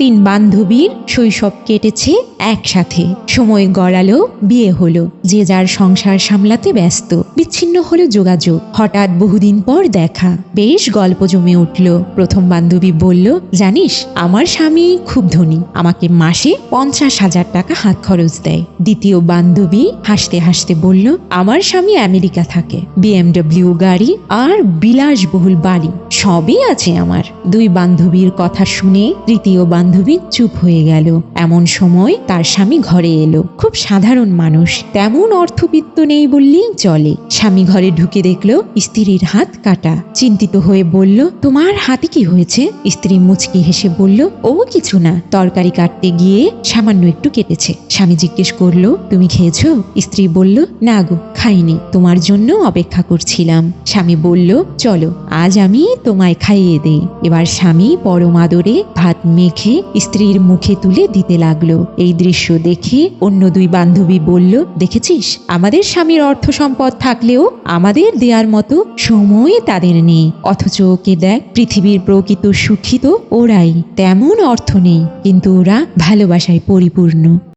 তিন বান্ধবীর শৈশব কেটেছে একসাথে। সময় গড়ালো, বিয়ে হলো। যে যার সংসার সামলাতে ব্যস্ত, বিচ্ছিন্ন হলো যোগাযোগ। হঠাৎ বহুদিন পর দেখা, বেশ গল্প জমে উঠল। প্রথম বান্ধবী বলল, জানিস, আমার স্বামী খুব ধনী, আমাকে মাসে পঞ্চাশ হাজার টাকা হাত খরচ দেয়। দ্বিতীয় বান্ধবী হাসতে হাসতে বলল, আমার স্বামী আমেরিকা থাকে বিএমডব্লিউ গাড়ি আর বিলাসবহুল বাড়ি, সবই আছে আমার। দুই বান্ধবীর কথা শুনে তৃতীয় বান্ধবী চুপ হয়ে গেল। এমন সময় তার স্বামী ঘরে এলো। খুব সাধারণ মানুষ, তেমন অর্থবিত্ত নেই বললেই চলে। স্বামী ঘরে ঢুকে দেখল স্ত্রীর হাত কাটা। চিন্তিত হয়ে বলল, তোমার হাতে কি হয়েছে? স্ত্রী মুচকি হেসে বলল, ও কিছু না, তরকারি কাটতে গিয়ে সামান্য একটু কেটেছে। স্বামী জিজ্ঞেস করল, তুমি খেয়েছ? স্ত্রী বলল, না গো, খাইনি, তোমার জন্য অপেক্ষা করছিলাম। স্বামী বলল, চলো, আজ আমি তোমায় খাইয়ে দেই। এবার স্বামী পরম আদরে ভাত মেখে স্ত্রীর মুখে তুলে দিতে লাগল। এই দৃশ্য দেখে অন্য দুই বান্ধবী বলল, দেখেছিস? আমাদের স্বামীর অর্থ সম্পদ থাকলেও আমাদের দেয়ার মতো সময় তাদের নেই। অথচ ওকে দেখ, পৃথিবীর প্রকৃত সুখিত ওরাই। তেমন অর্থ নেই, কিন্তু ওরা ভালোবাসায় পরিপূর্ণ।